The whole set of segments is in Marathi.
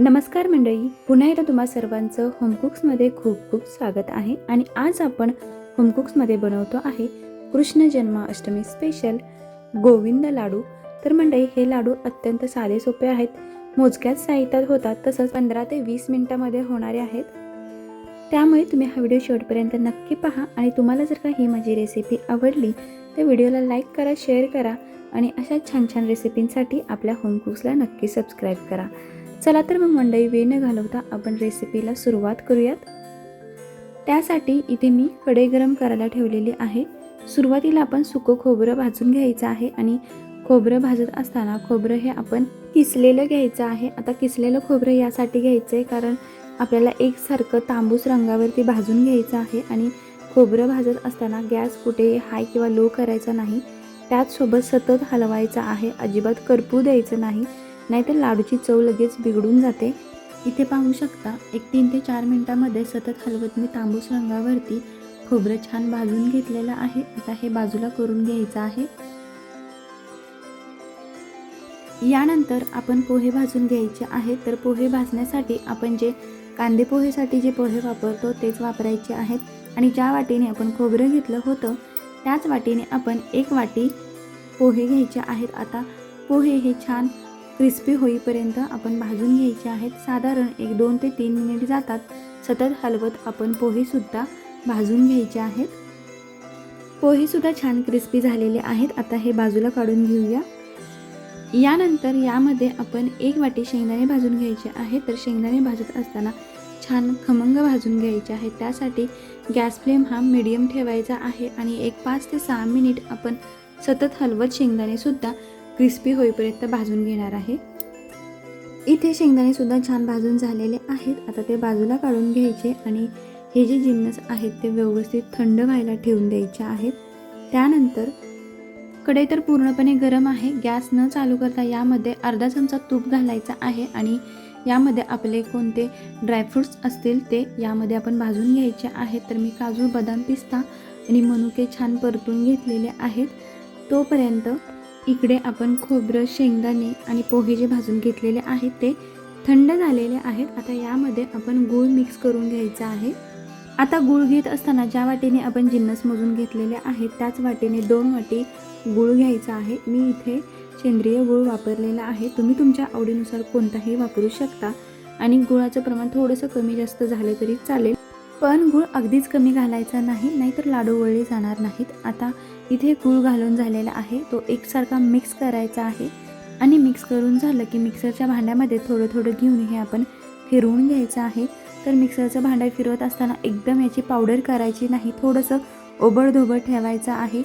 नमस्कार मंडळी पुन्हा एकदा तुम्हा सर्वांचं होमकुक्समध्ये खूप खूप स्वागत आहे आणि आज आपण होमकुक्समध्ये बनवतो आहे कृष्ण जन्माष्टमी स्पेशल गोविंद लाडू. तर मंडळी हे लाडू अत्यंत साधे सोपे आहेत. मोजक्याच साहित्यात होतात तसंच पंधरा ते वीस मिनिटामध्ये होणारे आहेत. त्यामुळे तुम्ही हा व्हिडिओ शेवटपर्यंत नक्की पहा आणि तुम्हाला जर का ही माझी रेसिपी आवडली तर व्हिडिओला लाईक करा शेअर करा आणि अशा छान छान रेसिपींसाठी आपल्या होमकुक्सला नक्की सबस्क्राईब करा. चला तर मग मंडई वेळ न घालवता आपण रेसिपीला सुरुवात करूयात. त्यासाठी इथे मी कढई गरम करायला ठेवलेली आहे. सुरुवातीला आपण सुकं खोबरं भाजून घ्यायचं आहे आणि खोबरं भाजत असताना खोबरं हे आपण किसलेलं घ्यायचं आहे. आता किसलेलं खोबरं यासाठी घ्यायचं आहे कारण आपल्याला एकसारखं तांबूस रंगावरती भाजून घ्यायचं आहे आणि खोबरं भाजत असताना गॅस कुठे हाय किंवा लो करायचा नाही. त्याचसोबत सतत हलवायचा आहे. अजिबात करपू द्यायचं नाही. नाहीतर लाडूची चव लगेच बिघडून जाते. इथे पाहू शकता एक तीन ते चार मिनटामध्ये सतत हलवत मी तांबूस रंगावरती खोबरं छान भाजून घेतलेलं आहे. आता हे बाजूला करून घ्यायचं आहे. यानंतर आपण पोहे भाजून घ्यायचे आहेत तर पोहे भाजण्यासाठी आपण जे कांदे पोहेसाठी जे पोहे वापरतो तेच वापरायचे आहेत. आणि ज्या वाटीने आपण खोबरं घेतलं होतं त्याच वाटीने आपण एक वाटी पोहे घ्यायचे आहेत. आता पोहे हे छान क्रिस्पी होईपर्यंत आपण भाजून घ्यायचे आहेत. साधारण एक दोन ते तीन मिनिट जातात. सतत हलवत आपण पोहेसुद्धा भाजून घ्यायचे आहेत. पोहेसुद्धा छान क्रिस्पी झालेले आहेत. आता हे बाजूला काढून घेऊया. यानंतर यामध्ये आपण एक वाटी शेंगदाणे भाजून घ्यायचे आहे तर शेंगदाणे भाजत असताना छान खमंग भाजून घ्यायचे आहेत. त्यासाठी गॅस फ्लेम हा मिडियम ठेवायचा आहे आणि एक पाच ते सहा मिनिट आपण सतत हलवत शेंगदाणेसुद्धा क्रिस्पी होईपर्यंत भाजून घेणार आहे. इथे शेंगदाणेसुद्धा छान भाजून झालेले आहेत. आता ते बाजूला काढून घ्यायचे आणि हे जे जिन्नस आहेत ते व्यवस्थित थंड व्हायला ठेवून द्यायचे आहेत. त्यानंतर कढई तर पूर्णपणे गरम आहे. गॅस न चालू करता यामध्ये अर्धा चमचा तूप घालायचा आहे आणि यामध्ये आपले कोणते ड्रायफ्रूट्स असतील ते यामध्ये आपण भाजून घ्यायचे आहेत. तर मी काजू बदाम पिस्ता आणि मनुके छान परतून घेतलेले आहेत. तोपर्यंत इकडे आपण खोबरं शेंगदाणे आणि पोहे जे भाजून घेतलेले आहेत ते थंड झालेले आहेत. आता यामध्ये आपण गूळ मिक्स करून घ्यायचा आहे. आता गूळ घेत असताना ज्या वाटीने आपण जिन्नस मोजून घेतलेले आहेत त्याच वाटीने दोन वाटी गूळ घ्यायचा आहे. मी इथे सेंद्रिय गूळ वापरलेला आहे. तुम्ही तुमच्या आवडीनुसार कोणताही वापरू शकता आणि गुळाचं प्रमाण थोडंसं कमी जास्त झालं तरी चालेल. पण गूळ अगदीच कमी घालायचा नाही नाहीतर लाडू वळले जाणार नाहीत. आता इथे गूळ घालून झालेला आहे तो एकसारखा मिक्स करायचा आहे. आणि मिक्स करून झालं की मिक्सरच्या भांड्यामध्ये थोडं थोडं घेऊन हे आपण फिरवून घ्यायचं आहे. तर मिक्सरचं भांडं फिरवत असताना एकदम याची पावडर करायची नाही थोडंसं ओबडधोबड ठेवायचं आहे.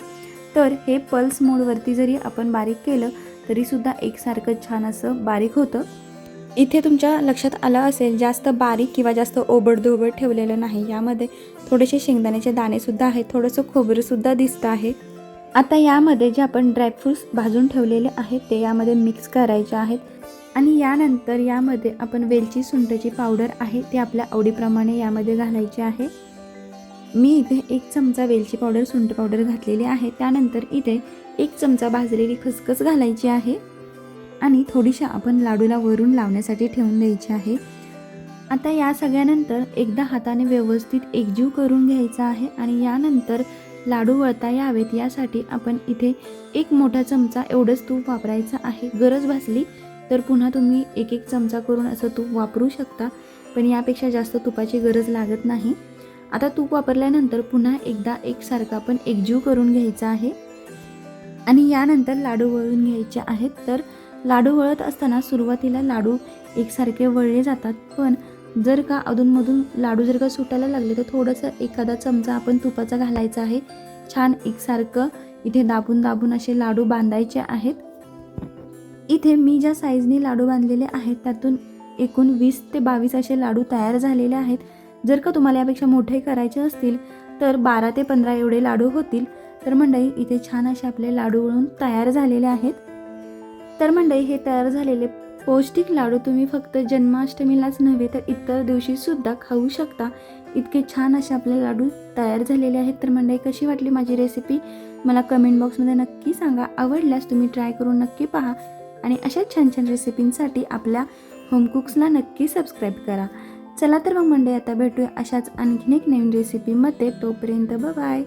तर हे पल्स मोडवरती जरी आपण बारीक केलं तरीसुद्धा एकसारखं छान असं बारीक होतं. इथे तुमच्या लक्षात आलं असेल जास्त बारीक किंवा जास्त ओबडधोबड ठेवलेलं नाही. यामध्ये थोडेसे शेंगदाण्याचे दाणेसुद्धा आहेत थोडंसं खोबरंसुद्धा दिसतं आहे. आता यामध्ये जे आपण ड्रायफ्रूट्स भाजून ठेवलेले आहेत ते यामध्ये मिक्स करायचे आहेत. आणि यानंतर यामध्ये आपण वेलची सुंठची पावडर आहे ती आपल्या आवडीप्रमाणे यामध्ये घालायची आहे. मी इथे एक चमचा वेलची पावडर सुंठ पावडर घातलेली आहे. त्यानंतर इथे एक चमचा भाजलेली खसखस घालायची आहे. आणि थोडीशा आपण लाडूला वरून लावण्यासाठी ठेवून द्यायची आहे. आता या सगळ्यानंतर एकदा हाताने व्यवस्थित एकजीव करून घ्यायचा आहे आणि यानंतर लाडू वळता यावेत यासाठी आपण इथे एक मोठा चमचा एवढंच तूप वापरायचं आहे. गरज भासली तर पुन्हा तुम्ही एक एक चमचा करून असं तूप वापरू शकता पण यापेक्षा जास्त तुपाची गरज लागत नाही. आता तूप वापरल्यानंतर पुन्हा एकदा एकसारखा आपण एकजीव करून घ्यायचा आहे. आणि यानंतर लाडू वळून घ्यायचे आहेत तर लाडू वळत असताना सुरुवातीला लाडू एकसारखे वळले जातात पण जर का अधूनमधून लाडू जर का सुटायला लागले तर थोडंसं एखादा चमचा आपण तुपाचा घालायचा आहे. छान एकसारखं इथे दाबून दाबून असे लाडू बांधायचे आहेत. इथे मी ज्या साईजने लाडू बांधलेले आहेत त्यातून एकूण वीस ते बावीस असे लाडू तयार झालेले आहेत. जर का तुम्हाला यापेक्षा मोठे करायचे असतील तर बारा ते पंधरा एवढे लाडू होतील. तर मंडळी इथे छान असे आपले लाडू वळून तयार झालेले आहेत. तर मंडळी हे तयार झालेले पौष्टिक लाडू तुम्ही फक्त जन्माष्टमीलाच नव्हे तर इतर दिवशी सुद्धा खाऊ शकता. इतके छान असे आपले लाडू तयार झालेले आहेत. तर मंडळी कशी वाटली माझी रेसिपी मला कमेंट बॉक्समध्ये नक्की सांगा. आवडल्यास तुम्ही ट्राय करून नक्की पहा. आणि अशा छान छान रेसिपींसाठी आपल्या होमकुक्सला नक्की सबस्क्राईब करा. चला तर मग मंडळी आता भेटूया अशाच आणखीन एक नवीन रेसिपीमध्ये तोपर्यंत बाय